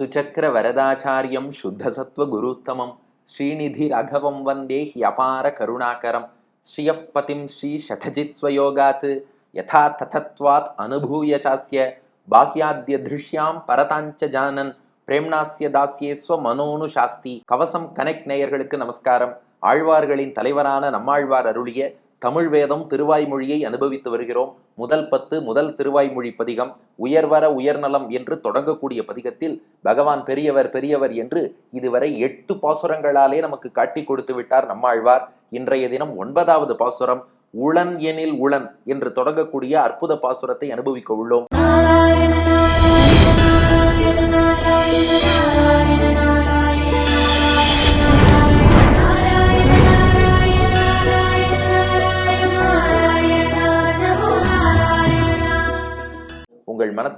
சுச்சக்கர வரதாச்சாரியம் சுத்தசத்வ குருத்தமம். ஸ்ரீநிதி ரகவம் வந்தே ஹியபார கருணாகரம். ஸ்ரீயப்பதிம் ஸ்ரீ ஷடஜித்ஸ்வயோகாத் யதா ததத்வாத் அனுபூய சாஸ்ய. பாக்யாத்ய திருஷ்யாம் பரதாஞ்ச ஜானன் பிரேம்னாஸ்ய தாசியே ஸ்வ மனோனு சாஸ்தி கவசம் கனெக்ட் நேயர்களுக்கு நமஸ்காரம் ஆழ்வார்களின் தலைவரான நம்மாழ்வார் அருளிய தமிழ் வேதம் திருவாய்மொழியை அனுபவித்து வருகிறோம். முதல் பத்து முதல் திருவாய்மொழி பதிகம் உயர்வர உயர்நலம் என்று தொடங்கக்கூடிய பதிகத்தில் பகவான் பெரியவர் பெரியவர் என்று இதுவரை எட்டு பாசுரங்களாலே நமக்கு காட்டி கொடுத்து விட்டார் நம்மாழ்வார். இன்றைய தினம் ஒன்பதாவது பாசுரம் உளன் எனில் உளன் என்று தொடங்கக்கூடிய அற்புத பாசுரத்தை அனுபவிக்க உள்ளோம்.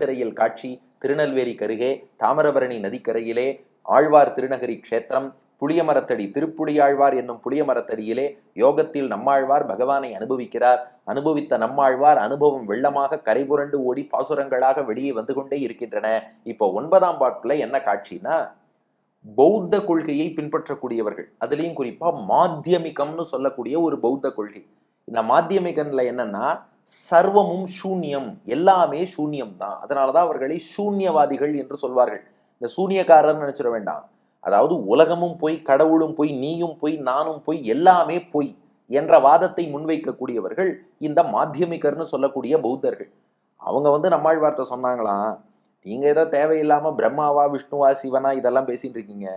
உங்கள் காட்சி திருநெல்வேலி கருகே தாமிரபரணி நதிக்கரையிலே ஆழ்வார் திருநகரி க்ஷேத்திரம் புளியமரத்தடி திருப்புளியாழ்வார் என்னும் புளியமரத்தடியிலே யோகத்தில் நம்மாழ்வார் பகவானை அனுபவிக்கிறார். அனுபவித்த நம்மாழ்வார் அனுபவம் வெள்ளமாக கரைபுரண்டு ஓடி பாசுரங்களாக வெளியே வந்து கொண்டே இருக்கின்றன. இப்போ ஒன்பதாம் பாட்டுல என்ன காட்சினா பௌத்த கொள்கையை பின்பற்றக்கூடியவர்கள். அதுலேயும் குறிப்பா மாத்தியமிகம்னு சொல்லக்கூடிய ஒரு பௌத்த கொள்கை. இந்த மாத்தியமிகன்ல என்னன்னா சர்வமும் சூன்யம் எல்லாமே சூன்யம் தான் அதனாலதான் அவர்களை சூன்யவாதிகள் என்று சொல்வார்கள். இந்த சூன்யக்காரர் நினைச்சிட வேண்டாம். அதாவது உலகமும் போய் கடவுளும் போய் நீயும் போய் நானும் போய் எல்லாமே போய் என்ற வாதத்தை முன்வைக்கக்கூடியவர்கள் இந்த மாத்தியமிகர்னு சொல்லக்கூடிய பௌத்தர்கள். அவங்க வந்து நம்மாழ்வார்த்தை சொன்னாங்களாம் நீங்க ஏதோ தேவையில்லாம பிரம்மாவா விஷ்ணுவா சிவனா இதெல்லாம் பேசிட்டு இருக்கீங்க?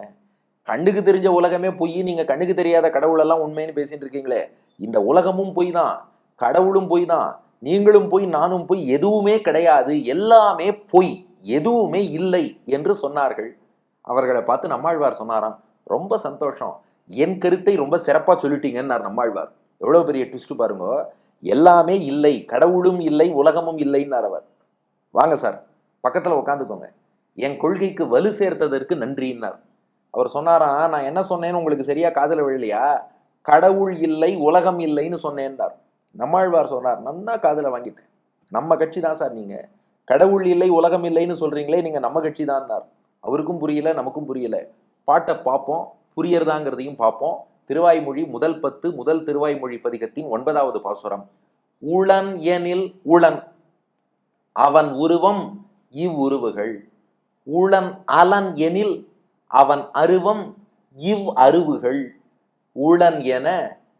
கண்ணுக்கு தெரிஞ்ச உலகமே பொய் நீங்க கண்ணுக்கு தெரியாத கடவுளெல்லாம் உண்மைன்னு பேசிட்டு இருக்கீங்களே. இந்த உலகமும் பொய் தான் கடவுளும் பொய் தான் நீங்களும் போய் நானும் போய் எதுவுமே கிடையாது எல்லாமே பொய் எதுவுமே இல்லை என்று சொன்னார்கள். அவர்களை பார்த்து நம்மாழ்வார் சொன்னாராம் ரொம்ப சந்தோஷம். என் கருத்தை ரொம்ப சிறப்பாக சொல்லிட்டீங்கன்னார் நம்மாழ்வார். எவ்வளோ பெரிய ட்விஸ்ட் பாருங்க. எல்லாமே இல்லை கடவுளும் இல்லை உலகமும் இல்லைன்னார் அவர். வாங்க சார் பக்கத்தில் உட்காந்துக்கோங்க என் கொள்கைக்கு வலு சேர்த்ததற்கு நன்றின்னார். அவர் சொன்னாராம் நான் என்ன சொன்னேன்னு உங்களுக்கு சரியா காதல விழலையா? கடவுள் இல்லை உலகம் இல்லைன்னு சொன்னேன்னார். நம்மாழ்வார் சொன்னார் நன்னா காதில் வாங்கிட்டேன். நம்ம கட்சி தான் சார் நீங்கள் கடவுள் இல்லை உலகம் இல்லைன்னு சொல்கிறீங்களே நீங்கள் நம்ம கட்சி தான்னார் அவருக்கும் புரியல நமக்கும் புரியல. பாட்டை பார்ப்போம் புரியறதாங்கிறதையும் பார்ப்போம் திருவாய்மொழி முதல் பத்து முதல் திருவாய்மொழி பதிகத்தின் ஒன்பதாவது பாசுரம். உளன் எனில் உளன் அவன் உருவம் இவ்வுருவுகள் உளன் அலன் எனில் அவன் அருவம் இவ் அருவுகள். உளன் என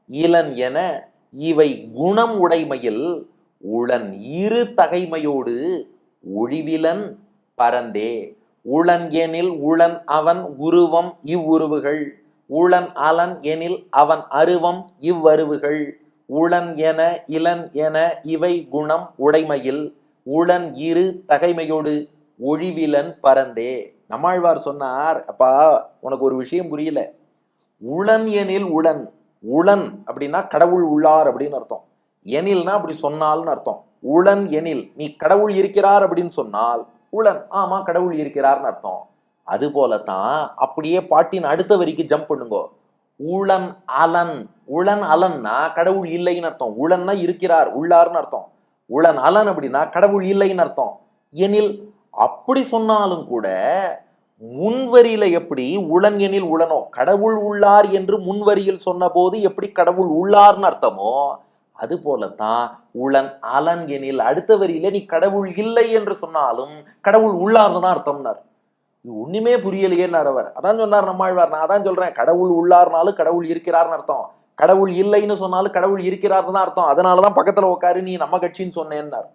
இளன் என இவை குணம் உடைமையில் உளன் இரு தகைமையோடு ஒழிவிலன் பரந்தே. உளன் எனில் உளன் அவன் உருவம் இவ்வுருவுகள். உளன் அலன் எனில் அவன் அருவம் இவ்வருவுகள். உளன் என இளன் என இவை குணம் உடைமையில் உளன் இரு தகைமையோடு ஒழிவிலன் பரந்தே. நம்மாழ்வார் சொன்னார் அப்பா உனக்கு ஒரு விஷயம் புரியல. உளன் எனில் உளன் உளன் அப்படின்னா கடவுள் உள்ளார் அப்படின்னு அர்த்தம். எனில்னா அப்படி சொன்னால்னு அர்த்தம். உளன் எனில் நீ கடவுள் இருக்கிறார் அப்படின்னு சொன்னால் உளன் ஆமா கடவுள் இருக்கிறார்னு அர்த்தம். அது போலத்தான் அப்படியே பாட்டின் அடுத்த வரிக்கு ஜம்ப் பண்ணுங்க. உளன் அலன். உளன் அலன்னா கடவுள் இல்லைன்னு அர்த்தம். உளன்னா இருக்கிறார் உள்ளார்னு அர்த்தம். உளன் அலன் அப்படின்னா கடவுள் இல்லைன்னு அர்த்தம். எனில் அப்படி சொன்னாலும் கூட முன்வரியில எப்படி உளன் எனில் உளனோ கடவுள் உள்ளார் என்று முன்வரியில் சொன்னபோது எப்படி கடவுள் உள்ளார்னு அர்த்தமோ அது போலத்தான் உளன் அலன் எனில் அடுத்த வரியில நீ கடவுள் இல்லை என்று சொன்னாலும் கடவுள் உள்ளார்னு தான் அர்த்தம்னார். இது ஒண்ணுமே புரியலையேன்னார் அவர். அதான் சொன்னார் நம்மாழ்வார் நான் அதான் சொல்றேன் கடவுள் உள்ளார்னாலும் கடவுள் இருக்கிறார்னு அர்த்தம். கடவுள் இல்லைன்னு சொன்னாலும் கடவுள் இருக்கிறார்னு தான் அர்த்தம். அதனாலதான் பக்கத்துல உட்காரு நீ நம்ம கட்சின்னு சொன்னேன்னார்.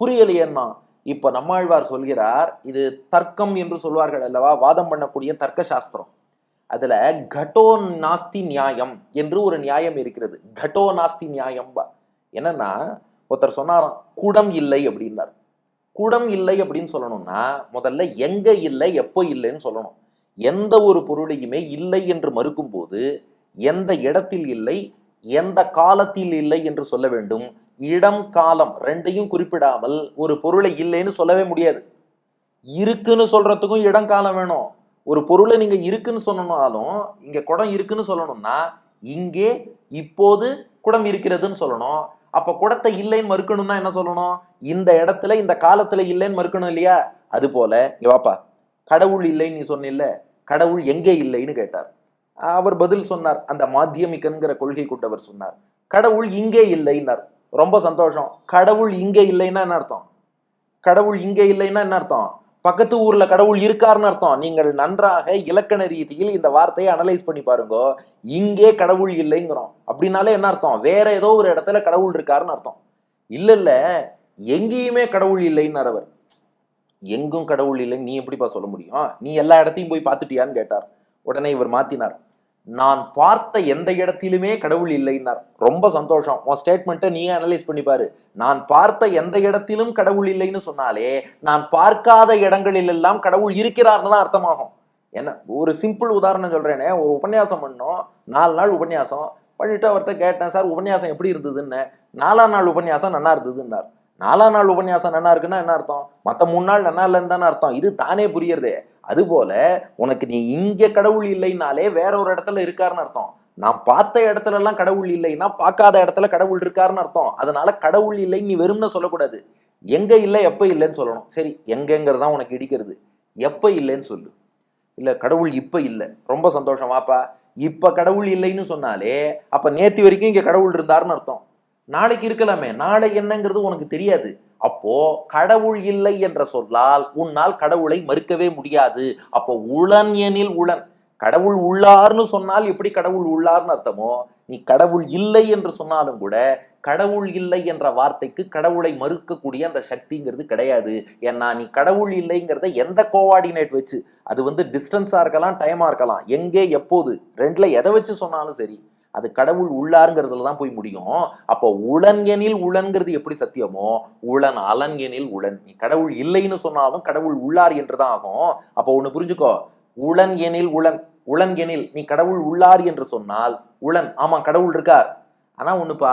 புரியலையேன்னா இப்போ நம்மாழ்வார் சொல்கிறார் இது தர்க்கம் என்று சொல்வார்கள் அல்லவா? வாதம் பண்ணக்கூடிய தர்க்க சாஸ்திரம். அதுல கடோ நாஸ்தி நியாயம் என்று ஒரு நியாயம் இருக்கிறது. கடோ நாஸ்தி நியாயம்பா என்னன்னா ஒருத்தர் சொன்னாராம் குடம் இல்லை அப்படின்னார். குடம் இல்லை அப்படின்னு சொல்லணும்னா முதல்ல எங்க இல்லை எப்போ இல்லைன்னு சொல்லணும். எந்த ஒரு பொருளையுமே இல்லை என்று மறுக்கும் போது எந்த இடத்தில் இல்லை எந்த காலத்தில் இல்லை என்று சொல்ல வேண்டும். இடம் காலம் ரெண்டையும் குறிப்பிடாமல் ஒரு பொருளை இல்லைன்னு சொல்லவே முடியாது. இருக்குன்னு சொல்றதுக்கும் இடம் காலம் வேணும். ஒரு பொருளை நீங்க இருக்குன்னு சொன்னாலும் இங்க குடம் இருக்குன்னு சொல்லணும்னா இங்கே இப்போது குடம் இருக்கிறதுன்னு சொல்லணும். அப்ப குடத்தை இல்லைன்னு மறுக்கணும்னா என்ன சொல்லணும்? இந்த இடத்துல இந்த காலத்துல இல்லைன்னு மறுக்கணும் இல்லையா? அது போல இங்க வாப்பா கடவுள் இல்லைன்னு நீ சொன்னில்ல கடவுள் எங்கே இல்லைன்னு கேட்டார். அவர் பதில் சொன்னார். அந்த மாத்தியமிக்கன்கிற கொள்கை கொண்டவர் சொன்னார். கடவுள் இங்கே இல்லைன்னார். ரொம்ப சந்தோஷம். கடவுள் இங்கே இல்லைன்னா என்ன அர்த்தம்? கடவுள் இங்கே இல்லைன்னா என்ன அர்த்தம்? பக்கத்து ஊர்ல கடவுள் இருக்காருன்னு அர்த்தம். நீங்கள் நன்றாக இலக்கண ரீதியில் இந்த வார்த்தையை அனலைஸ் பண்ணி பாருங்க. இங்கே கடவுள் இல்லைங்கிறோம். அப்படின்னாலே என்ன அர்த்தம்? வேற ஏதோ ஒரு இடத்துல கடவுள் இருக்காருன்னு அர்த்தம். இல்ல இல்ல. எங்கேயுமே கடவுள் இல்லைன்னார் அவர். எங்கும் கடவுள் இல்லைன்னு நீ எப்படிப்பா சொல்ல முடியும்? நீ எல்லா இடத்தையும் போய் பார்த்துட்டியான்னு கேட்டார். உடனே இவர் மாத்தினார். நான் பார்த்த எந்த இடத்திலுமே கடவுள் இல்லைன்னார். ரொம்ப சந்தோஷம். உன் ஸ்டேட்மெண்ட்டை நீ அனலைஸ் பண்ணிப்பாரு நான் பார்த்த எந்த இடத்திலும் கடவுள் இல்லைன்னு சொன்னாலே நான் பார்க்காத இடங்களில் எல்லாம் கடவுள் இருக்கிறார்னு தான் அர்த்தமாகும். என்ன ஒரு சிம்பிள் உதாரணம் சொல்றேனே. ஒரு உபன்யாசம் பண்ணோம். நாலு நாள் உபன்யாசம். பண்ணிட்டு அவர்கிட்ட கேட்டேன் சார் உபன்யாசம் எப்படி இருந்ததுன்னு? நாலாம் நாள் உபன்யாசம் நல்லா இருந்ததுன்னார். நாலாம் நாள் உபன்யாசம் நல்லா இருக்குன்னா என்ன அர்த்தம்? மற்ற மூணு நாள் நல்லா இல்லைன்னு தானே அர்த்தம். இது தானே புரியுறதே. அதுபோல உனக்கு நீ இங்கே கடவுள் இல்லைனாலே வேற ஒரு இடத்துல இருக்காருன்னு அர்த்தம். நான் பார்த்த இடத்துல எல்லாம் கடவுள் இல்லைன்னா பார்க்காத இடத்துல கடவுள் இருக்காருன்னு அர்த்தம். அதனால கடவுள் இல்லை நீ வெறும்னு சொல்லக்கூடாது. எங்க இல்லை எப்ப இல்லைன்னு சொல்லணும். சரி எங்கங்கிறதா உனக்கு இடிக்கிறது. எப்ப இல்லைன்னு சொல்லு. இல்ல கடவுள் இப்ப இல்லை. ரொம்ப சந்தோஷம். வாப்பா. இப்ப கடவுள் இல்லைன்னு சொன்னாலே அப்ப நேத்தி வரைக்கும் இங்க கடவுள் இருந்தாருன்னு அர்த்தம். நாளைக்கு இருக்கலாமே நாளை என்னங்கிறது உனக்கு தெரியாது. அப்போ கடவுள் இல்லை என்ற சொல்லால் உன்னால் கடவுளை மறுக்கவே முடியாது. அப்போ உளன் எனில் உளன். கடவுள் உள்ளார்னு சொன்னால் எப்படி கடவுள் உள்ளார்னு அர்த்தமோ நீ கடவுள் இல்லை என்று சொன்னாலும் கூட கடவுள் இல்லை என்ற வார்த்தைக்கு கடவுளை மறுக்கக்கூடிய அந்த சக்திங்கிறது கிடையாது. ஏன்னா நீ கடவுள் இல்லைங்கிறத எந்த கோஆர்டினேட் வச்சு அது வந்து டிஸ்டன்ஸா இருக்கலாம் டைமா இருக்கலாம் எங்கே எப்போது ரெண்டுல எதை வச்சு சொன்னாலும் சரி அது கடவுள் உள்ளாருங்கிறதுல தான் போய் முடியும். அப்போ உளன் எனில் உளன்கிறது எப்படி சத்தியமோ உளன் அலன் எனில் உளன். நீ கடவுள் இல்லைன்னு சொன்னாலும் கடவுள் உள்ளார் என்றுதான் ஆகும். அப்போ ஒண்ணு புரிஞ்சுக்கோ. உளன் எனில் உளன் உளன் எனில் நீ கடவுள் உள்ளார் என்று சொன்னால் உளன் ஆமா கடவுள் இருக்கார். ஆனா ஒண்ணுப்பா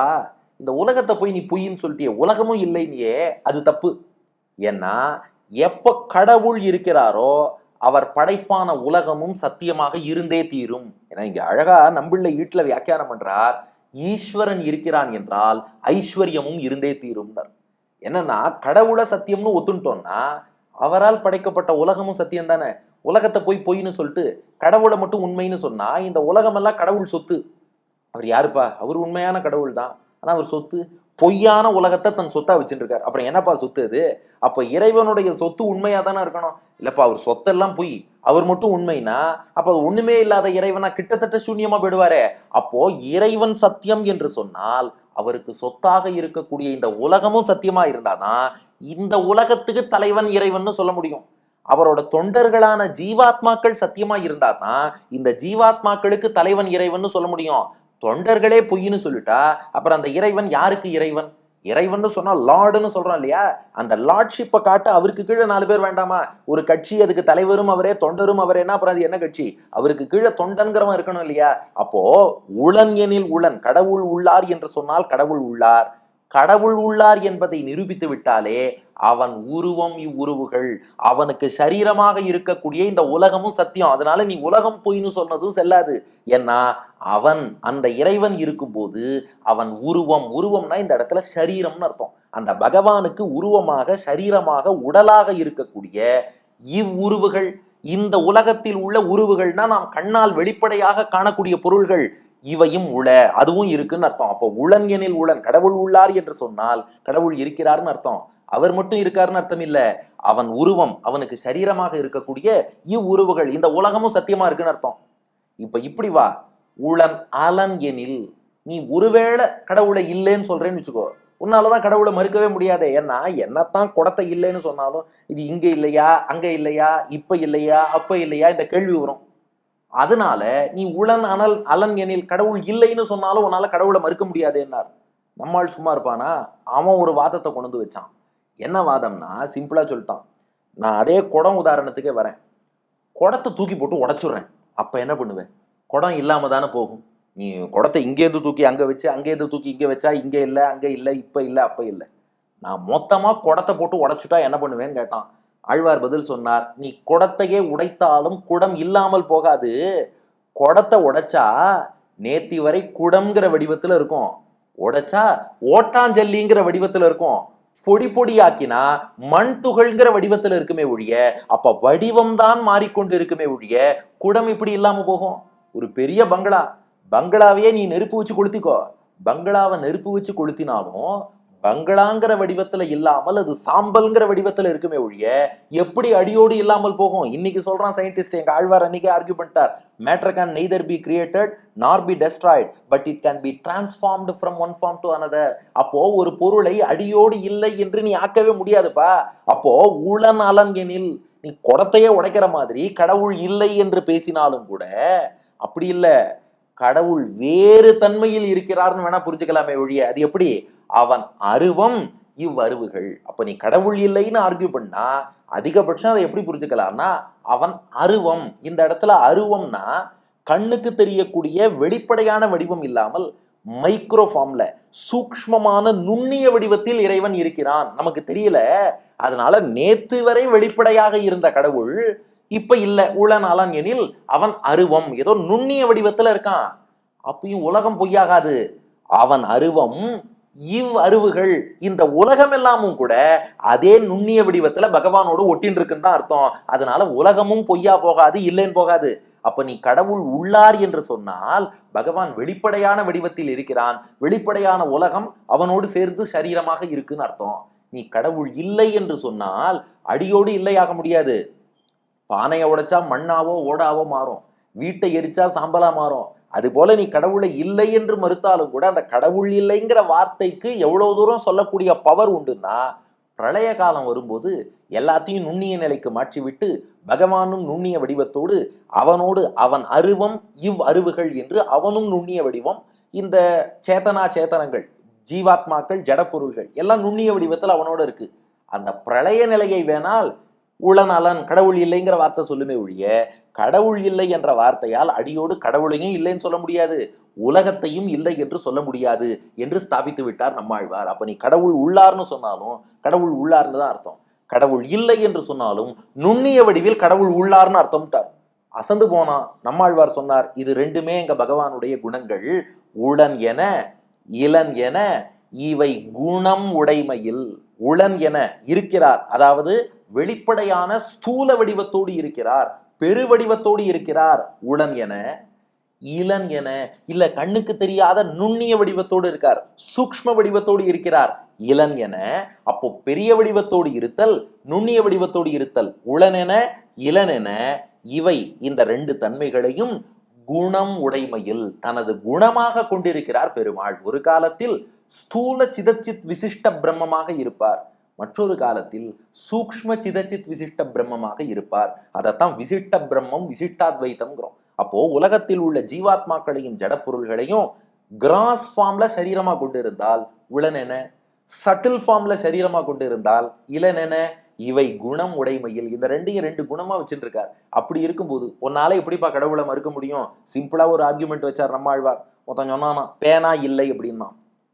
இந்த உலகத்தை போய் நீ பொய்ன்னு சொல்லிட்டியே உலகமும் இல்லைன்னியே அது தப்பு. ஏன்னா எப்ப கடவுள் இருக்கிறாரோ அவர் படைப்பான உலகமும் சத்தியமாக இருந்தே தீரும். ஏன்னா இங்க அழகா நம்பிள்ள ஈட்டுல வியாக்கியானம் பண்றார். ஈஸ்வரன் இருக்கிறான் என்றால் ஐஸ்வர்யமும் இருந்தே தீரும்னார் என்னன்னா கடவுளை சத்தியம்னு ஒத்துட்டோம்னா அவரால் படைக்கப்பட்ட உலகமும் சத்தியம் தானே. உலகத்தை போய் பொய்ன்னு சொல்லிட்டு கடவுளை மட்டும் உண்மைன்னு சொன்னா இந்த உலகமெல்லாம் கடவுள் சொத்து. அவர் யாருப்பா? அவர் உண்மையான கடவுள் தான் ஆனா அவர் சொத்து பொய்யான உலகத்தை தன் சொத்தா வச்சுட்டு இருக்காரு அப்புறம் என்னப்பா சொத்து அது? அப்ப இறைவனுடைய சொத்து உண்மையா தானே இருக்கணும்? இல்லப்பா அவர் சொத்தெல்லாம் பொய். அவர் மட்டும் உண்மைனா அப்ப ஒண்ணுமே இல்லாத இறைவனா கிட்டத்தட்ட சூன்யமா போயிடுவாரே. அப்போ இறைவன் சத்தியம் என்று சொன்னால் அவருக்கு சொத்தாக இருக்கக்கூடிய இந்த உலகமும் சத்தியமா இருந்தாதான் இந்த உலகத்துக்கு தலைவன் இறைவன் சொல்ல முடியும். அவரோட தொண்டர்களான ஜீவாத்மாக்கள் சத்தியமா இருந்தாதான் இந்த ஜீவாத்மாக்களுக்கு தலைவன் இறைவன் சொல்ல முடியும். தொண்டர்களே பொய்ன்னு சொல்லிட்டா அப்புறம் அந்த இறைவன் யாருக்கு இறைவன்? இறைவன் சொன்னா லார்டுன்னு சொல்றோம் இல்லையா? அந்த லார்ட்ஷிப்பை காட்ட அவருக்கு கீழே நாலு பேர் வேண்டாமா? ஒரு கட்சி அதுக்கு தலைவரும் அவரே தொண்டரும் அவரேன்னா அப்புறம் அது என்ன கட்சி? அவருக்கு கீழே தொண்டன்கிறவன் இருக்கணும் இல்லையா? அப்போ உளன் எனில் உளன் கடவுள் உள்ளார் என்று சொன்னால் கடவுள் உள்ளார். கடவுள் உள்ளார் என்பதை நிரூபித்து விட்டாலே அவன் உருவம் இவ்வுருவுகள். அவனுக்கு சரீரமாக இருக்கக்கூடிய இந்த உலகமும் சத்தியம். அதனால நீ உலகம் பொய்ன்னு சொன்னதும் செல்லாது. ஏன்னா அவன் அந்த இறைவன் இருக்கும்போது அவன் உருவம் உருவம்னா இந்த இடத்துல சரீரம்னு அர்த்தம். அந்த பகவானுக்கு உருவமாக சரீரமாக உடலாக இருக்கக்கூடிய இவ்வுருவுகள் இந்த உலகத்தில் உள்ள உருவுகள்னா நாம் கண்ணால் வெளிப்படையாக காணக்கூடிய பொருள்கள் இவையும் உள அதுவும் இருக்குன்னு அர்த்தம். அப்போ உளன் எனில் உளன் கடவுள் உள்ளார் என்று சொன்னால் கடவுள் இருக்கிறார்னு அர்த்தம். அவர் மட்டும் இருக்காருன்னு அர்த்தம் இல்ல அவன் உருவம் அவனுக்கு சரீரமாக இருக்கக்கூடிய இவ்வுருவுகள் இந்த உலகமும் சத்தியமா இருக்குன்னு அர்த்தம். இப்ப இப்படி வா. உளன் அலன் எனில் நீ ஒருவேளை கடவுளை இல்லைன்னு சொல்றேன்னு வச்சுக்கோ. உன்னாலதான் கடவுளை மறுக்கவே முடியாதே. ஏன்னா என்னத்தான் குடத்தை இல்லைன்னு சொன்னாலும் இது இங்க இல்லையா அங்க இல்லையா இப்ப இல்லையா அப்ப இல்லையா இந்த கேள்வி வரும். அதனால நீ உளன் அனல் அலன் எனில் கடவுள் இல்லைன்னு சொன்னாலும் உன்னால கடவுளை மறுக்க முடியாதேன்னார். நம்மால் சும்மா இருப்பானா? அவன் ஒரு வாதத்தை கொண்டு வந்து வச்சான். என்ன வாதம்னா சிம்பிளா சொல்லிட்டான். நான் அதே குடம் உதாரணத்துக்கே வரேன். குடத்தை தூக்கி போட்டு உடைச்சுடுறேன். அப்ப என்ன பண்ணுவேன்? குடம் இல்லாமல் தானே போகும். நீ குடத்தை இங்கேருந்து தூக்கி அங்கே வச்சு அங்கேருந்து தூக்கி இங்கே வச்சா இங்கே இல்லை அங்கே இல்லை இப்போ இல்லை அப்போ இல்லை. நான் மொத்தமாக குடத்தை போட்டு உடைச்சிட்டா என்ன பண்ணுவேன்னு கேட்டான். ஆழ்வார் பதில் சொன்னார் நீ குடத்தையே உடைத்தாலும் குடம் இல்லாமல் போகாது. குடத்தை உடைச்சா நேத்தி வரை குடம்ங்கிற வடிவத்தில் இருக்கும். உடைச்சா ஓட்டாஞ்சல்லிங்கிற வடிவத்தில் இருக்கும். பொடி பொடியாக்கினா மண் துகள்ங்கிற வடிவத்தில் இருக்குமே ஒழிய அப்ப வடிவம் தான் மாறிக்கொண்டு இருக்குமே ஒழிய குடம் இப்படி இல்லாம போகும். ஒரு பெரிய பங்களா. பங்களாவையே நீ நெருப்பு வச்சு கொளுத்திக்கோ. பங்களாவை நெருப்பு வச்சு கொளுத்தினாலும் பங்களாங்கிற வடிவத்துல இல்லாமல் அது சாம்பல்ங்கிற வடிவத்துல இருக்குமே ஒழிய எப்படி அடியோடு இல்லாமல் போகும்? இன்னைக்கு சொல்றான் சயின்டிஸ்ட் எங்க ஆழ்வார் அன்னைக்கே ஆர்கியூ பண்ணிட்டார். Matter can neither be created nor be destroyed but it can be transformed from one form to another அப்போ ஒரு பொருளை அடியோடு இல்லை என்று நீ ஆக்கவே முடியாதுப்பா. அப்போ உளன் எனில் நீ குடத்தையே உடைக்கிற மாதிரி கடவுள் இல்லை என்று பேசினாலும் கூட அப்படி இல்லை. கடவுள் வேறு தன்மையில் இருக்கிறார்னு வேணா புரிஞ்சுக்கலாமே ஒழிய. அது எப்படி? அவன் அருவம் இவ்வருவுகள். அப்ப நீ கடவுள் இல்லைன்னு ஆர்கியூ பண்ணா அதிகபட்சம் அதை எப்படி புரிஞ்சுக்கலாம்னா அவன் அருவம். இந்த இடத்துல அருவம்னா கண்ணுக்கு தெரியக்கூடிய வெளிப்படையான வடிவம் இல்லாமல் மைக்ரோ ஃபார்ம்ல சூக்ஷ்மமான நுண்ணிய வடிவத்தில் இறைவன் இருக்கிறான். நமக்கு தெரியல. அதனால நேத்து வரை வெளிப்படையாக இருந்த கடவுள் இப்ப இல்ல உளநாளன் எனில் அவன் அருவம். ஏதோ நுண்ணிய வடிவத்துல இருக்கான். அப்பயும் உலகம் பொய்யாகாது. அவன் அருவம் இவ் அருவுகள் இந்த உலகம் எல்லாமும் கூட அதே நுண்ணிய வடிவத்துல பகவானோடு ஒட்டின்னு இருக்குன்னு தான் அர்த்தம். அதனால உலகமும் பொய்யா போகாது இல்லைன்னு போகாது. அப்ப நீ கடவுள் உள்ளார் என்று சொன்னால் பகவான் வெளிப்படையான வடிவத்தில் இருக்கிறான். வெளிப்படையான உலகம் அவனோடு சேர்ந்து சரீரமாக இருக்குன்னு அர்த்தம். நீ கடவுள் இல்லை என்று சொன்னால் அடியோடு இல்லையாக முடியாது. பானையை உடைச்சா மண்ணாவோ ஓடாவோ மாறும். வீட்டை எரிச்சா சாம்பலா மாறும். அது போல நீ கடவுளை இல்லை என்று மறுத்தாலும் கூட அந்த கடவுள் இல்லைங்கிற வார்த்தைக்கு எவ்வளவு தூரம் சொல்லக்கூடிய பவர் உண்டுன்னா பிரளய காலம் வரும்போது எல்லாத்தையும் நுண்ணிய நிலைக்கு மாற்றிவிட்டு பகவானும் நுண்ணிய வடிவத்தோடு அவனோடு அவன் அருவம் இவ் அருவுகள் என்று அவனும் நுண்ணிய வடிவம் இந்த சேத்தனா சேத்தனங்கள் ஜீவாத்மாக்கள் ஜடப்பொருள்கள் எல்லாம் நுண்ணிய வடிவத்தில் அவனோட இருக்கு. அந்த பிரளய நிலையை வேணால் உளநலன் கடவுள் இல்லைங்கிற வார்த்தை சொல்லுமே ஒழிய கடவுள் இல்லை என்ற வார்த்தையால் அடியோடு கடவுளையும் இல்லைன்னு சொல்ல முடியாது உலகத்தையும் இல்லை என்று சொல்ல முடியாது என்று ஸ்தாபித்து விட்டார் நம்மாழ்வார். அப்ப நீ கடவுள் உள்ளார்னு சொன்னாலும் கடவுள் உள்ளார்னு தான் அர்த்தம். கடவுள் இல்லை என்று சொன்னாலும் நுண்ணிய வடிவில் கடவுள் உள்ளார்னு அர்த்தம்ட்டார் அசந்து போனா நம்மாழ்வார் சொன்னார் இது ரெண்டுமே எங்க பகவானுடைய குணங்கள். உளன் என இளன் என இவை குணம் உடைமையில் உளன் என இருக்கிறார். அதாவது வெளிப்படையான ஸ்தூல வடிவத்தோடு இருக்கிறார் பெருவடிவத்தோடு இருக்கிறார். உளன் என இளன் என இல்ல கண்ணுக்கு தெரியாத நுண்ணிய வடிவத்தோடு இருக்கார் சூக்ஷ்ம வடிவத்தோடு இருக்கிறார். இளன் என அப்போ பெரிய வடிவத்தோடு இருத்தல் நுண்ணிய வடிவத்தோடு இருத்தல். உளன் என இளன் என இவை இந்த ரெண்டு தன்மைகளையும் குணம் உடைமையில் தனது குணமாக கொண்டிருக்கிறார் பெருமாள். ஒரு காலத்தில் ஸ்தூல சிதச்சித் விசிஷ்ட பிரம்மமாக இருப்பார். மற்றொரு காலத்தில் சூக்ஷ்ம சிதச்சித் விசிஷ்ட பிரம்மமாக இருப்பார். அதைத்தான் விசிஷ்ட பிரம்மம் விசிஷ்டாத்வைத்தம்ங்கிறோம். அப்போ உலகத்தில் உள்ள ஜீவாத்மாக்களையும் ஜடப்பொருள்களையும் கிராஸ் ஃபார்ம்ல சரீரமா கொண்டு இருந்தால் உளனென சட்டில் ஃபார்ம்ல சரீரமா கொண்டு இருந்தால் இளனென இவை குணம் உடைமையில் இந்த ரெண்டையும் ரெண்டு குணமா வச்சுட்டு இருக்கார் அப்படி இருக்கும்போது உன்னால எப்படிப்பா கடவுளை மறுக்க முடியும்? சிம்பிளா ஒரு ஆர்குமெண்ட் வச்சார் நம்மாழ்வார். மொத்தம் சொன்னானா பேனா இல்லை அப்படின்னா.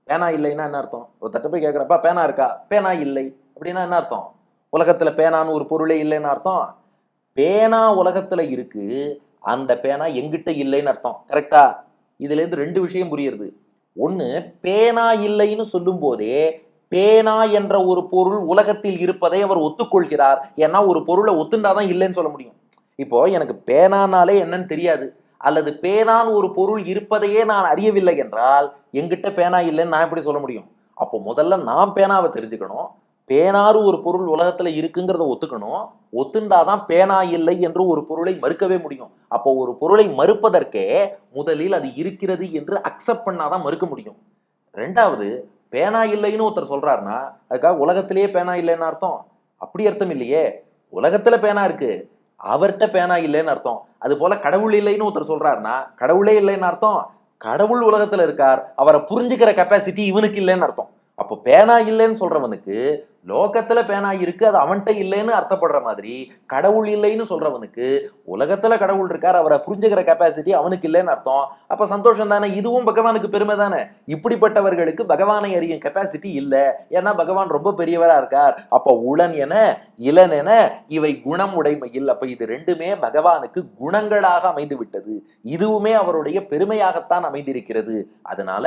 பேனா இல்லைன்னா என்ன அர்த்தம்? ஒரு தட்டு போய் கேட்குறப்பா பேனா இருக்கா? பேனா இல்லை. அப்படின்னா என்ன அர்த்தம்? உலகத்தில் பேனான்னு ஒரு பொருளே இல்லைன்னு அர்த்தம்? பேனா உலகத்தில் இருக்கு. அந்த பேனா எங்கிட்ட இல்லைன்னு அர்த்தம். கரெக்டா இதுலேருந்து ரெண்டு விஷயம் புரியுது ஒன்று பேனா இல்லைன்னு சொல்லும் போதே பேனா என்ற ஒரு பொருள் உலகத்தில் இருப்பதை அவர் ஒத்துக்கொள்கிறார். ஏன்னா ஒரு பொருளை ஒத்துண்டாதான் இல்லைன்னு சொல்ல முடியும். இப்போ எனக்கு பேனானாலே என்னன்னு தெரியாது. அல்லது பேனான்னு ஒரு பொருள் இருப்பதையே நான் அறியவில்லை என்றால் எங்கிட்ட பேனா இல்லைன்னு நான் எப்படி சொல்ல முடியும்? அப்போ முதல்ல நான் பேனாவை தெரிஞ்சுக்கணும். பேனாறு ஒரு பொருள் உலகத்தில் இருக்குங்கிறத ஒத்துக்கணும். ஒத்துண்டாதான் பேனா இல்லை என்று ஒரு பொருளை மறுக்கவே முடியும். அப்போ ஒரு பொருளை மறுப்பதற்கே முதலில் அது இருக்கிறது என்று அக்செப்ட் பண்ணாதான் மறுக்க முடியும். ரெண்டாவது பேனா இல்லைன்னு ஒருத்தர் சொல்றாருன்னா அதுக்காக உலகத்திலேயே பேனா இல்லைன்னு அர்த்தம். அப்படி அர்த்தம் இல்லையே. உலகத்துல பேனா இருக்கு. அவர்கிட்ட பேனா இல்லைன்னு அர்த்தம். அது போல கடவுள் இல்லைன்னு ஒருத்தர் சொல்றாருன்னா கடவுளே இல்லைன்னு அர்த்தம். கடவுள் உலகத்துல இருக்கார். அவரை புரிஞ்சுக்கிற கெப்பாசிட்டி இவனுக்கு இல்லைன்னு அர்த்தம். அப்போ பேனா இல்லைன்னு சொல்றவனுக்கு லோகத்துல பேனா இருக்கு அது அவன்கிட்ட இல்லைன்னு அர்த்தப்படுற மாதிரி கடவுள் இல்லைன்னு சொல்றவனுக்கு உலகத்துல கடவுள் இருக்கார் அவரை புரிஞ்சுக்கிற கெப்பாசிட்டி அவனுக்கு இல்லைன்னு அர்த்தம். அப்ப சந்தோஷம் தானே? இதுவும் பகவானுக்கு பெருமை தானே? இப்படிப்பட்டவர்களுக்கு பகவானை அறியும் கெப்பாசிட்டி இல்லை. ஏன்னா பகவான் ரொம்ப பெரியவரா இருக்கார். அப்ப உளன் என இளன் என இவை குணம் உடைமையில். அப்ப இது ரெண்டுமே பகவானுக்கு குணங்களாக அமைந்து விட்டது இதுவுமே அவருடைய பெருமையாகத்தான் அமைந்திருக்கிறது. அதனால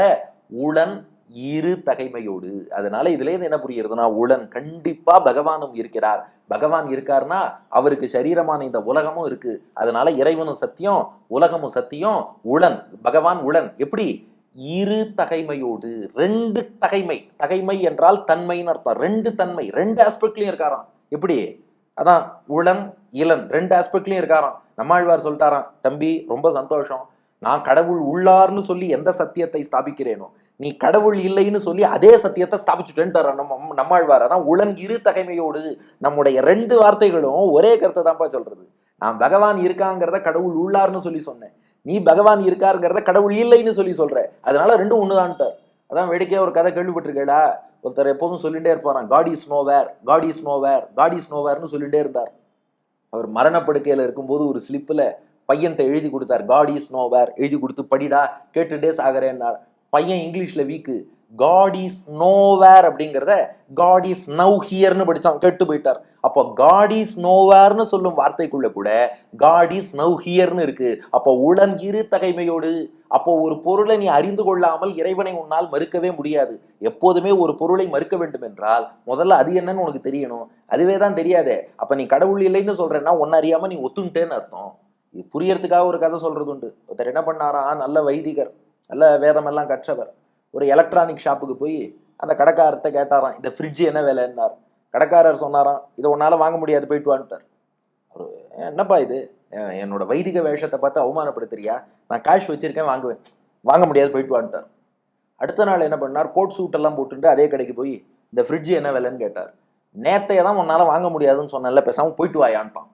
உளன் இரு தகைமையோடு. அதனால இதுல இருந்து என்ன புரியுறதுன்னா உளன் கண்டிப்பா பகவானும் இருக்கிறார். பகவான் இருக்காருன்னா அவருக்கு சரீரமான இந்த உலகமும் இருக்கு. அதனால இறைவனும் சத்தியம் உலகமும் சத்தியம் உளன் பகவான் உளன். எப்படி? இரு தகைமையோடு. ரெண்டு தகைமை. தகைமை என்றால் தன்மைன்னு அர்த்தம். ரெண்டு தன்மை. ரெண்டு ஆஸ்பெக்ட்லயும் இருக்காராம். எப்படி? அதான் உளன் இளன். ரெண்டு ஆஸ்பெக்ட்லயும் இருக்காராம். நம்மாழ்வார் சொல்லிட்டாராம் தம்பி ரொம்ப சந்தோஷம். நான் கடவுள் உள்ளார்னு சொல்லி எந்த சத்தியத்தை ஸ்தாபிக்கிறேனோ நீ கடவுள் இல்லைன்னு சொல்லி அதே சத்தியத்தை ஸ்தாபிச்சுட்டேன்ட்டார் நம்ம நம்மாழ்வார். அதான் உளன் இரு தகைமையோடு நம்முடைய ரெண்டு வார்த்தைகளும் ஒரே கருத்தை தான்ப்பா சொல்றது. நான் பகவான் இருக்காங்கிறத கடவுள் உள்ளார்னு சொல்லி சொன்னேன். நீ பகவான் இருக்காருங்கிறத கடவுள் இல்லைன்னு சொல்லி சொல்ற. அதனால ரெண்டும் ஒண்ணுதான்ட்டார். அதான் வேடிக்கையா ஒரு கதை கேள்விப்பட்டிருக்கேடா. ஒருத்தர் எப்போதும் சொல்லிட்டே இருப்பாராம் God is nowhere God is nowhere God is நோவேர்னு சொல்லிட்டே இருந்தார். அவர் மரணப்படுக்கையில இருக்கும்போது ஒரு ஸ்லிப்பில் பையன்கிட்ட எழுதி கொடுத்தார் காட் இஸ் நோவேர் எழுதி கொடுத்து படிடா கேட்டுட்டே சாகரேன்னார் பையன் இங்கிலீஷில் வீக்கு காட் இஸ் நோவேர் அப்படிங்கிறத காட் இஸ் நவ் ஹியர்னு படித்தான் கெட்டு போயிட்டார். அப்போ காட் இஸ் நோவேர்னு சொல்லும் வார்த்தைக்குள்ள கூட காட் இஸ் நவ் ஹியர்னு இருக்கு. அப்போ உளன் இரு தகைமையோடு. அப்போ ஒரு பொருளை நீ அறிந்து கொள்ளாமல் இறைவனை உன்னால் மறுக்கவே முடியாது. எப்போதுமே ஒரு பொருளை மறுக்க வேண்டும் என்றால் முதல்ல அது என்னன்னு உனக்கு தெரியணும். அதுவே தான் தெரியாதே. அப்போ நீ கடவுள் இல்லைன்னு சொல்றேன்னா ஒன்னு அறியாம நீ ஒத்துன்ட்டேன்னு அர்த்தம். புரியறதுக்காக ஒரு கதை சொல்றது உண்டு. ஒருத்தர் என்ன பண்ணாரா நல்ல வைதிகர். நல்ல வேதமெல்லாம் கற்றவர். ஒரு எலக்ட்ரானிக் ஷாப்புக்கு போய் அந்த கடைக்காரர்கிட்ட கேட்டாராம் இந்த ஃப்ரிட்ஜ் என்ன வேலைன்னார்? கடைக்காரர் சொன்னாராம் இதை உன்னால் வாங்க முடியாது போயிட்டு வான்ட்டார் ஒரு என்னப்பா இது? என்னோட வைதிக வேஷத்தை பார்த்து அவமானப்படுத்துறியா? நான் கேஷ் வச்சுருக்கேன் வாங்குவேன். வாங்க முடியாது போயிட்டு வான்ட்டார் அடுத்த நாள் என்ன பண்ணார்? கோட் சூட் எல்லாம் போட்டுட்டு அதே கடைக்கு போய் இந்த ஃப்ரிட்ஜ் என்ன விலைன்னு கேட்டார். நேத்தைய தான் உன்னால் வாங்க முடியாதுன்னு சொன்னல பேசாமல் போயிட்டு வாயான்ப்பான்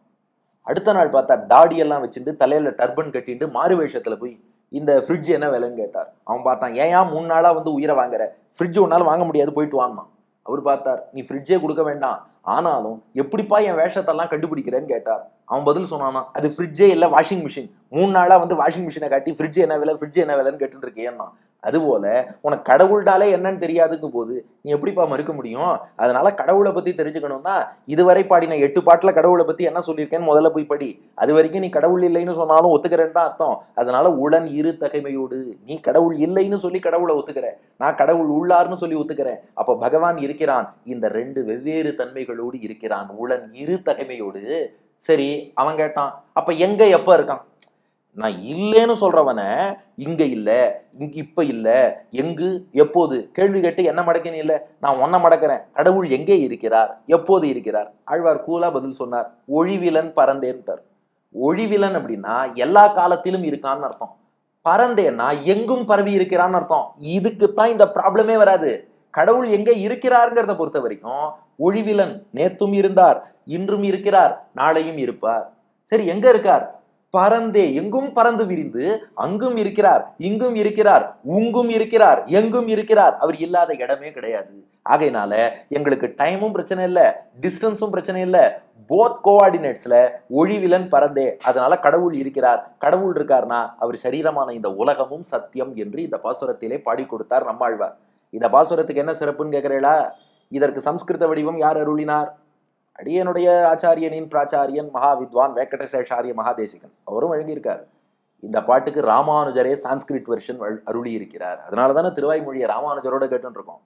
அடுத்த நாள் பார்த்தா தாடியெல்லாம் வச்சுட்டு தலையில் டர்பன் கட்டிட்டு மாறு வேஷத்தில் போய் இந்த ஃப்ரிட்ஜ் என்ன விலைன்னு கேட்டார். அவன் பார்த்தான் ஏன் ஏன் மூணு நாளாக வந்து உயிரை வாங்குற? ஃப்ரிட்ஜ் ஒன்றால் வாங்க முடியாது போயிட்டு வாங்கினான் அவர் பார்த்தார் நீ ஃப்ரிட்ஜே கொடுக்க வேண்டாம். ஆனாலும் எப்படிப்பா என் வேஷத்தெல்லாம் கண்டுபிடிக்கிறேன்னு கேட்டார். அவன் பதில் சொன்னானா அது ஃப்ரிட்ஜே இல்லை வாஷிங் மிஷின் மூணு நாளாக வந்து வாஷிங் மிஷினை காட்டி ஃப்ரிட்ஜ் என்ன விலை ஃப்ரிட்ஜ் என்ன விலைன்னு கேட்டுட்டு இருக்கேன்னா அதுபோல உனக்கு கடவுள்டாலே என்னன்னு தெரியாதுங்கும் போது நீ எப்படிப்பா மறுக்க முடியும்? அதனால கடவுளை பத்தி தெரிஞ்சுக்கணும்னா இதுவரை பாடின எட்டு பாட்டுல கடவுளை பத்தி என்ன சொல்லியிருக்கேன்னு முதல்ல போய் படி. அது வரைக்கும் நீ கடவுள் இல்லைன்னு சொன்னாலும் ஒத்துக்கிறேன்னு தான் அர்த்தம். அதனால உடன் இரு தகைமையோடு. நீ கடவுள் இல்லைன்னு சொல்லி கடவுளை ஒத்துக்கிற. நான் கடவுள் உள்ளார்னு சொல்லி ஒத்துக்கிறேன். அப்ப பகவான் இருக்கிறான். இந்த ரெண்டு வெவ்வேறு தன்மைகளோடு இருக்கிறான். உடன் இரு தகைமையோடு. சரி அவன் கேட்டான். அப்ப எங்க எப்ப இருக்கான்? நான் இல்லைன்னு சொல்றவன இங்க இல்ல இங்க இப்ப இல்ல எங்கு எப்போது? கேள்வி கேட்டு என்ன மடக்கினு இல்ல? நான் ஒன்ன மடக்கிறேன். கடவுள் எங்கே இருக்கிறார்? எப்போது இருக்கிறார்? ஆழ்வார் கூலா பதில் சொன்னார் ஒழிவிலன் பறந்தேன்ட்டார். ஒழிவிலன் அப்படின்னா எல்லா காலத்திலும் இருக்கான்னு அர்த்தம். பரந்தேன்னா எங்கும் பரவி இருக்கிறான்னு அர்த்தம். இதுக்குத்தான் இந்த ப்ராப்ளமே வராது. கடவுள் எங்க இருக்கிறாருங்கிறத பொறுத்த வரைக்கும் ஒழிவிலன் நேத்தும் இருந்தார் இன்றும் இருக்கிறார் நாளையும் இருப்பார். சரி எங்க இருக்கார்? பரந்தே எங்கும் பறந்து விரிந்து அங்கும் இருக்கிறார் இங்கும் இருக்கிறார் உங்கும் இருக்கிறார் எங்கும் இருக்கிறார். அவர் இல்லாத இடமே கிடையாது. ஆகையினால எங்களுக்கு டைமும் பிரச்சனை இல்லை டிஸ்டன்ஸும் பிரச்சனை இல்லை. போத் கோஆர்டினேட்ஸ்ல ஒழிவிலன் பறந்தே. அதனால கடவுள் இருக்கிறார். கடவுள் இருக்கார்னா அவர் சரீரமான இந்த உலகமும் சத்தியம் என்று இந்த பாசுரத்திலே பாடி கொடுத்தார் நம்மாழ்வார். இந்த பாசுரத்துக்கு என்ன சிறப்புன்னு கேட்கிறீங்களா இதற்கு சம்ஸ்கிருத வடிவம் யார் அருளினார்? அடியனுடைய ஆச்சாரியனின் பிராச்சாரியன் மகா வித்வான் வெங்கடசேஷாரிய மகாதேசிகன். அவரும் வழங்கியிருக்கார். இந்த பாட்டுக்கு ராமானுஜரே சான்ஸ்கிரிட் வெர்ஷன் அருளி இருக்கிறார் அதனால தானே திருவாய்மொழியை ராமானுஜரோட கேட்டுன்னு இருக்கோம்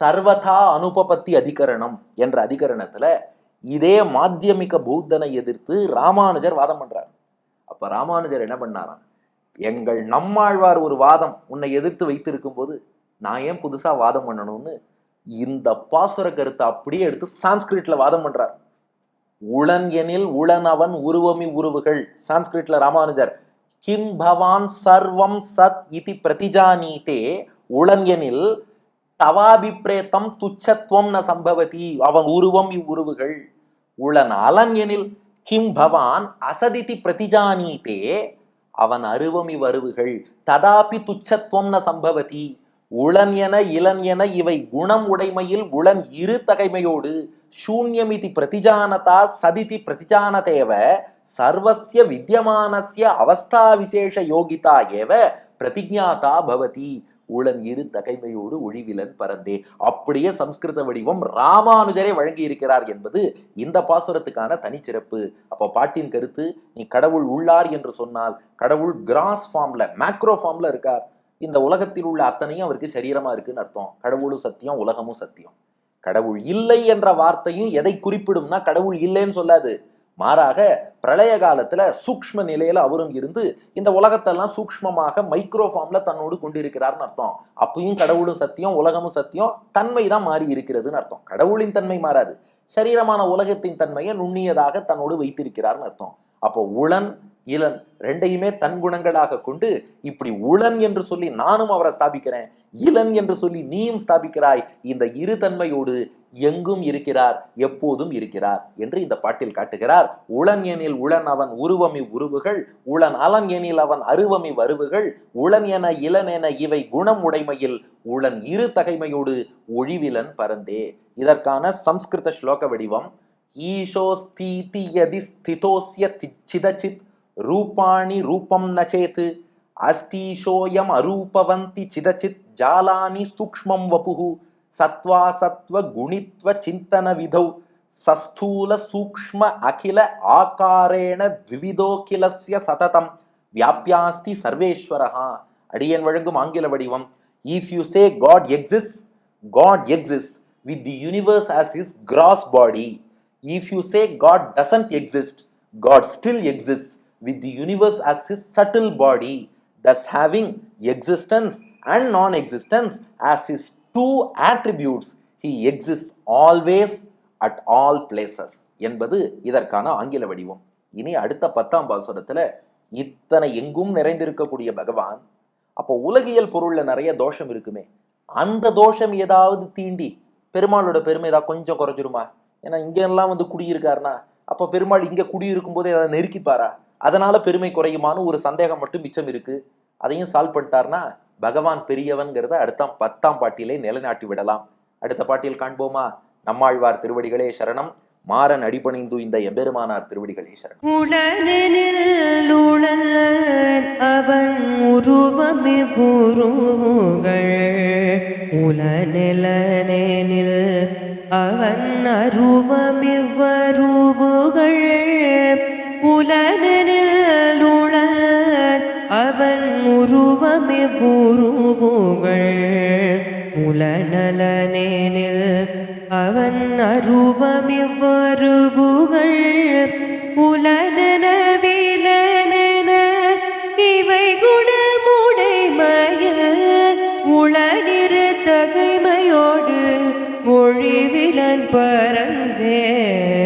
சர்வதா அனுபபத்தி அதிகரணம் என்ற அதிகரணத்தில் இதே மாத்தியமிக பௌத்தனை எதிர்த்து ராமானுஜர் வாதம் பண்ணுறார் அப்போ ராமானுஜர் என்ன பண்ணாராம்? எங்கள் நம்மாழ்வார் ஒரு வாதம் உன்னை எதிர்த்து வைத்திருக்கும் போது நான் ஏன் புதுசாக வாதம் பண்ணணும்னு இந்த பாசுர கருத்தை அப்படியே எடுத்து சான்ஸ்கிரிட்ல வாதம் பண்றார். உளன் எனில் உளன் அவன் உருவமி உருவுகள். சான்ஸ்கிரிட்ல ராமானுஜர் கிம் பவான் சர்வம் சத் இதி பிரதிஜானீதே உளன் எனில் தவாபிப்ரேத்தம் துச்சத்துவம் ந சம்பவதி அவன் உருவம் இவ்வுருவுகள் உளன் அலன் எனில் கிம் பவான் அசதிதி பிரதிஜானீதே அவன் அருவம் இவ்வருவுகள் ததாபி துச்சத்துவம் ந சம்பவதி உளன் என இளன் என இவை குணம் உடைமையில் உளன் இரு தகைமையோடு சூன்யமிதி பிரதிஜானதா சதிதி பிரதிஜானதேவ சர்வசிய வித்தியமானசிய அவஸ்தா விசேஷ யோகிதா ஏவ பிரதிஜாதா பவதி. உளன் இரு தகைமையோடு ஒழிவிலன் பரந்தே. அப்படியே சம்ஸ்கிருத வடிவம் ராமானுஜரே வழங்கி இருக்கிறார் என்பது இந்த பாசுரத்துக்கான தனிச்சிறப்பு. அப்போ பாட்டின் கருத்து நீ கடவுள் உள்ளார் என்று சொன்னால் கடவுள் கிராஸ் ஃபார்ம்ல மேக்ரோ ஃபார்ம்ல இருக்கார். இந்த உலகத்தில் உள்ள அத்தனையும் அவருக்கு சரீரமா இருக்குன்னு அர்த்தம். கடவுளும் சத்தியம் உலகமும் சத்தியம். கடவுள் இல்லை என்ற வார்த்தையும் எதை குறிப்பிடும்னா கடவுள் இல்லைன்னு சொல்லாது. மாறாக பிரளய காலத்துல சூக்ஷ்ம நிலையில அவரும் இருந்து இந்த உலகத்தெல்லாம் சூக்ஷ்மமாக மைக்ரோ ஃபார்ம்ல தன்னோடு கொண்டிருக்கிறார்னு அர்த்தம். அப்பயும் கடவுளும் சத்தியம் உலகமும் சத்தியம் தன்மை தான் மாறி இருக்கிறதுன்னு அர்த்தம். கடவுளின் தன்மை மாறாது. சரீரமான உலகத்தின் தன்மையை நுண்ணியதாக தன்னோடு வைத்திருக்கிறார்னு அர்த்தம். அப்போ உளன் இளன் ரெண்டையுமே தன் குணங்களாக கொண்டு இப்படி உளன் என்று சொல்லி நானும் அவரை ஸ்தாபிக்கிறேன் இளன் என்று சொல்லி நீயும் ஸ்தாபிக்கிறாய் இந்த இரு தன்மையோடு எங்கும் இருக்கிறார் எப்போதும் இருக்கிறார் என்று இந்த பாட்டில் காட்டுகிறார். உளன் எனில் உளன் அவன் உருவமி உருவுகள் உளன் அலன் எனில் அவன் அருவமி வருவுகள் உளன் என இளன் என இவை குணம் உடைமையில் உளன் இரு தகைமையோடு ஒழிவிலன் பரந்தே. இதற்கான சம்ஸ்கிருத ஸ்லோக வடிவம் ஈஷோ ஸ்தீதி யதி ஸ்திதோஸ்ய சிதச்சித் ரூபாணி ரூபம் நச்சேத் அஸ்தீஷோயம் அரூபவந்தி சிதச்சித் ஜாலானி சூக்மம் வபுஹு சத்வா சத்வ குணித்வ சிந்தன விதௌ சஸ்தூல சூக்ம அகில ஆகாரேண த்விவிதோகிலஸ்ய சததம் வியாபியாஸ்தி சர்வேஸ்வரஹா. அடியன் வழங்கும் ஆங்கில வடிவம் if you say God exist God exist with the universe as is gross body if you say God doesn't exist God still exist with the universe as his subtle body, thus having existence and non existence as his two attributes. He exists always at all places. என்பது இதற்கான ஆங்கில வடிவம். இனி அடுத்த பத்தாம் பாசுரத்தில் இத்தனை எங்கும் நிறைந்திருக்கக்கூடிய பகவான் அப்போ உலகியல் பொருளில் நிறைய தோஷம் இருக்குமே அந்த தோஷம் ஏதாவது தீண்டி பெருமாளோட பெருமை ஏதாவது கொஞ்சம் குறைஞ்சிருமா? ஏன்னா இங்கெல்லாம் வந்து குடியிருக்காருனா அப்போ பெருமாள் இங்கே குடியிருக்கும் போது ஏதாவது நெருக்கிப்பாரா? அதனால பெருமை குறையுமான்னு ஒரு சந்தேகம் மட்டும் மிச்சம் இருக்கு. அதையும் சால்வ் பண்ணிட்டார்னா பகவான் பெரியவன்கிறத அடுத்த பத்தாம் பாட்டிலே நிலைநாட்டி விடலாம். அடுத்த பாட்டியில் காண்போமா? நம்மாழ்வார் திருவடிகளே சரணம். மாறன் அடிபணிந்து இந்த எம்பெருமானார் திருவடிகளே சரணம். உளனெனில் உளன் அவன் உருவமே உருவுகள் உளநிலனெனில் அவன் அருவமிவ்வருவுகள் உலனெனில் உளன் அவன் உருவமே உருவுகள் உலநலனெனில் அவன் அருவமே அருவமிவ்வருவுகள் உலனவிலன இவை குணமுடைமையில் உளனிரு தகைமையோடு மொழிவிலன் பரந்தே.